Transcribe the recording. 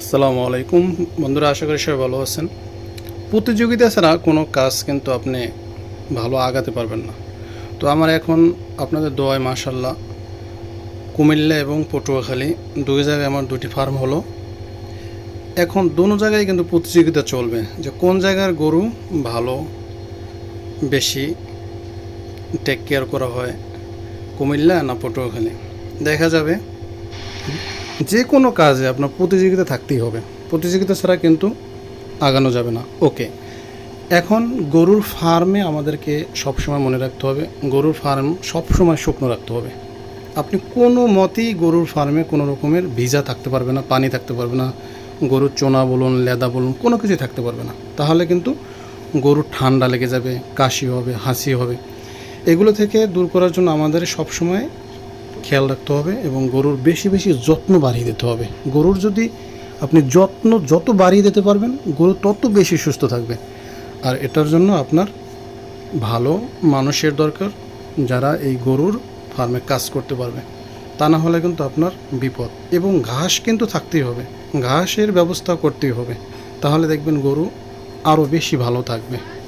আসসালামু আলাইকুম। বন্ধুরা, আশা করি সবাই ভালো আছেন। প্রতিযোগিতা ছাড়া কোনো কাজ কিন্তু আপনি ভালো আগাতে পারবেন না। তো আমার এখন আপনাদের দোয়ায় মাশাল্লাহ কুমিল্লা এবং পটুয়াখালী দুই জায়গায় আমার দুটি ফার্ম হলো। এখন দোনো জায়গায় কিন্তু প্রতিযোগিতা চলবে যে কোন জায়গার গরু ভালো, বেশি টেক কেয়ার করা হয়, কুমিল্লা না পটুয়াখালী। দেখা যাবে যে কোনো কাজে আপনার প্রতিযোগিতা থাকতেই হবে। প্রতিযোগিতা ছাড়া কিন্তু আগানো যাবে না। ওকে। এখন গরুর ফার্মে আমাদেরকে সবসময় মনে রাখতে হবে, গরুর ফার্ম সবসময় শুকনো রাখতে হবে। আপনি কোনো মতেই গরুর ফার্মে কোনো রকমের ভিজা থাকতে পারবে না, পানি থাকতে পারবে না, গরুর চোনা বলুন, লেদা বলুন, কোনো কিছুই থাকতে পারবে না। তাহলে কিন্তু গরুর ঠান্ডা লেগে যাবে, কাশি হবে, হাসি হবে। এগুলো থেকে দূর করার জন্য আমাদের সবসময় খেয়াল রাখতে হবে এবং গরুর বেশি বেশি যত্ন বাড়িয়ে দিতে হবে। গরুর যদি আপনি যত্ন যত বাড়িয়ে দিতে পারবেন, গরু তত বেশি সুস্থ থাকবে। আর এটার জন্য আপনার ভালো মানুষের দরকার যারা এই গরুর ফার্মে কাজ করতে পারবে। তা না হলে কিন্তু আপনার বিপদ। এবং ঘাস কিন্তু থাকতেই হবে। ঘাসের ব্যবস্থা করতেই হবে। তাহলে দেখবেন গরু আরও বেশি ভালো থাকবে।